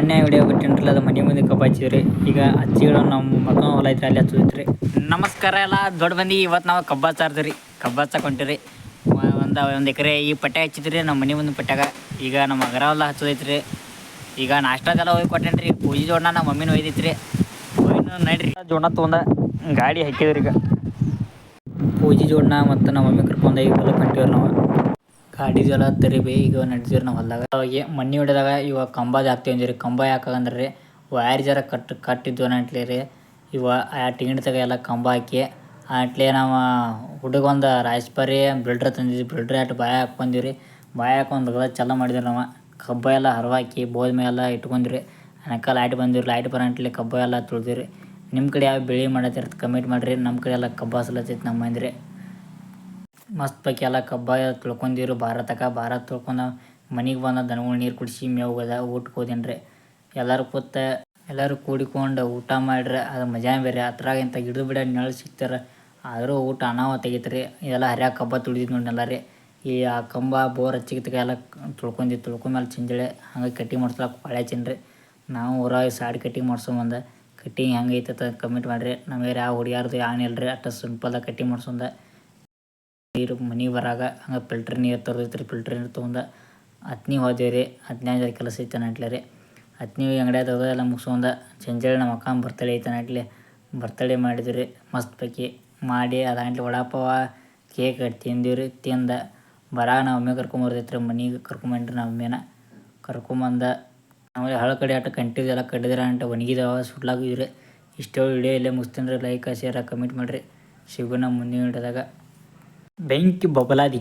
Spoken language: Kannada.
ಮೊನ್ನೆ ವಿಡಿಯೋ ಬಿಟ್ಟಿನ್ರಲ್ಲ, ಅದು ಮನೆ ಮುಂದೆ ಕಬ್ಬ ರೀ ಈಗ ಹಚ್ಚಿಗಳು ನಮ್ಮ ಮಕ್ಕಳ ಹೊಲ ಐತ್ರಿ, ಅಲ್ಲಿ ಹಚ್ಚಿದ್ರಿ ನಮಸ್ಕಾರ ಎಲ್ಲ ದೊಡ್ಡ ಬಂದು ಇವತ್ತು ನಾವು ಕಬ್ಬ ಹಚ್ಚಾರ್ದ್ರಿ ಕಬ್ಬ ಹಚ್ಚಕ್ ಹೊಂಟಿರಿ ಒಂದು ಒಂದು ಎಕರೆ ಈ ಪಟ್ಟೆ ಹಚ್ಚಿದ್ರಿ, ನಮ್ಮ ಮನೆ ಮುಂದೆ ಪಟ್ಟಾಗ. ಈಗ ನಮ್ಮ ಅಗರ ಹೊಲ ಹಚ್ಚೋದೈತ್ರಿ. ಈಗ ನಾಷ್ಟಾಗೆಲ್ಲ ಹೋಗಿ ಕೊಟ್ಟೇನ್ರಿ. ಪೂಜೆ ಜೋಡ ನಮ್ಮ ಮಮ್ಮಿನ ಒಯ್ದೈತ್ರಿ. ಹೋಗಿನ ನಡ್ರಿ. ಜೋಡ ತೊಗೊಂಡ ಗಾಡಿ ಹಾಕಿದ್ರಿ ಈಗ. ಪೂಜೆ ಜೋಡಣ ಮತ್ತು ನಮ್ಮ ಮಮ್ಮಿ ಕರ್ಕೊಂಡು ಈಗ ಹೊಲಕ್ಕೆ ಹೊಂಟಿವ್ರಿ ನಾವು. ಜಲ ತರಿಬಿ, ಈಗ ನಡೆದಿವ್ರಿ ನಾವು ಹೊಲ್ದಾಗ. ಮಣ್ಣಿ ಹೊಡೆದಾಗ ಇವಾಗ ಕಂಬ ಹಾಕ್ತೀವಿ ಅಂದಿರಿ ಕಂಬ ಯಾಕಂದ್ರೆ ರೀ ವೈರ್ ಜರ ಕಟ್, ಕಟ್ಟಿದ್ವು ಅಂಟ್ಲಿ ರೀ. ಇವ ಆ ಟಿಂಗಿಡ್ದಾಗ ಎಲ್ಲ ಕಂಬ ಹಾಕಿ ಆಟ್ಲೇ ನಾವು ಹುಡುಗ ಒಂದು ರಾಜ್ಪರಿ ಬಿಲ್ಡ್ರ್ ತಂದಿದ್ವಿ. ಬಿಲ್ಡ್ರ್ ಅಟ್ ಬಾಯ ಹಾಕ್ಕೊಂದಿವಿ ರೀ ಬಾಯ ಹಾಕೊಂಡು ಚಲೋ ಮಾಡಿದ್ವಿ ನಾವು. ಕಬ್ಬ ಎಲ್ಲ ಹರವಾಕಿ, ಬೋದ ಮೇಲೆ ಇಟ್ಕೊಂಡಿರಿ. ಅನಕ ಲೈಟ್ ಬಂದಿರಿ ಲೈಟ್ ಬರಂಟ್ಲಿ ಕಬ್ಬ ಎಲ್ಲ ತುಳಿದಿರಿ ನಿಮ್ಮ ಕಡೆ ಯಾವ ಬೆಳೆ ಮಾಡತ್ತಿರ್ತ ಕಮೆಂಟ್ ಮಾಡಿರಿ. ನಮ್ಮ ಕಡೆ ಎಲ್ಲ ಕಬ್ಬ ಹಸ್ಲತ್ತೈತಿ ನಮ್ಮ ಮಂದ್ರಿ. ಮಸ್ತ್ ಪೈಕಿ ಎಲ್ಲ ಕಬ್ಬ ತಿಳ್ಕೊಂಡಿರು. ಭಾರತಕ ಭಾರತ ತಿಳ್ಕೊಂಡು ಮನೆಗೆ ಬಂದ ದನಗಳು ನೀರು ಕುಡಿಸಿ ಮೇವು ಅದ ಊಟ ಹೋದೇನ್ರಿ. ಎಲ್ಲರೂ ಕೂತ ಎಲ್ಲರೂ ಕೂಡಿಕೊಂಡು ಊಟ ಮಾಡ್ರಿ, ಅದು ಮಜಾ ಬೇರೆ. ಅದ್ರಾಗ ಇಂಥ ಗಿಡದ ಬಿಡ ನೆರಳು ಸಿಗ್ತಾರೆ. ಆದರೂ ಊಟ ಅನಾಹುತ ಆಗೈತೆ ರೀ ಇದೆಲ್ಲ ಹರ್ಯಾಗ ಕಬ್ಬ ತುಳಿದಿದ್ದು ನೋಡಿ ಎಲ್ಲ ರೀ ಈ ಆ ಕಂಬ ಬೋರ್ ಹಚ್ಚಿಗಿತ್ತಕ ಎಲ್ಲ ತುಳ್ಕೊಂಡಿ ತುಳ್ಕೊಂಡ್ಮೇಲೆ ಚಿಂಜಳೆ ಹಂಗೆ ಕಟ್ಟಿಂಗ್ ಮಾಡ್ಸ್ಲಕ್ಕೆ ಹೊಳೆ ಚಿನ್ರಿ. ನಾವು ಊರಾಗ ಸಾಡ್ ಕಟ್ಟಿಂಗ್ ಮಾಡ್ಸೊಂಬಂದ ಕಟ್ಟಿಂಗ್ ಹೆಂಗೆ ಐತೆ ಕಮೆಂಟ್ ಮಾಡಿರಿ. ನಮಗೆ ಯಾವ ಹುಡುಗಿಯಾರ್ದು ಏನಿಲ್ಲ ರೀ ಅಷ್ಟು ಸಿಂಪಲ್ದಾಗ ಕಟ್ಟಿಂಗ್ ಮಾಡ್ಸೊಂದ ನೀರು ಮನೆಗೆ ಬರಾಗ ಹಂಗೆ ಫಿಲ್ಟ್ರ್ ನೀರು ತರೋದೈತ್ರಿ ಫಿಲ್ಟ್ರ್ ನೀರು ತೊಗೊಂಡು ಹತ್ನಿ ಹೋದೇವು ರೀ ಹತ್ನ್ಯಾಗ ಕೆಲಸ ಐತೆ ರೀ. ಹತ್ನಿ ಅಂಗಡಿಯಾಗ ಎಲ್ಲ ಮುಗಿಸ್ಕೊಂಡ ಸಂಜೆ ನಮ್ಮ ಅಕ್ಕ ಬರ್ತಡೇ ಐತೆ ನಟ್ಲೆ ಬರ್ತಡೇ ಮಾಡಿದ್ರಿ ಮಸ್ತ್ ಪೈಕಿ ಮಾಡಿ ಅದಾಂಟ್ಲೆ ವಡಾಪಾವ ಕೇಕ್ ಕಟ್ ತಿಂದೀವಿ ರೀ ತಿಂದ ಬರಾಗ ನಾವು ಒಮ್ಮೆ ಕರ್ಕೊಂಬರ್ತೈತ್ರಿ ಮನೆಗೆ ಕರ್ಕೊಂಬಂದ್ರಿ ನಾವು ಒಮ್ಮೆನ. ಕರ್ಕೊಂಬಂದ ಆಮೇಲೆ ಹಳ ಕಡೆ ಆಟ ಕಂಟಿದ್ವಿ ಎಲ್ಲ ಕಡಿದ್ರೆ ಅಂಟ ಒಣಗಿದಾವ ಸುಟ್ಲಾಗಿದ್ವಿ ರೀ ಇಷ್ಟೇ ವಿಡಿಯೋ ಇಲ್ಲೇ ಮುಗಿಸ್ತೀನಿ ರೀ ಲೈಕ್ ಶೇರ್ ಕಮೆಂಟ್ ಮಾಡಿರಿ. ಸಿಗೋಣ ಮುಂದಿನ ವಿಡಿಯೋದಾಗ. बैंक बबला दी।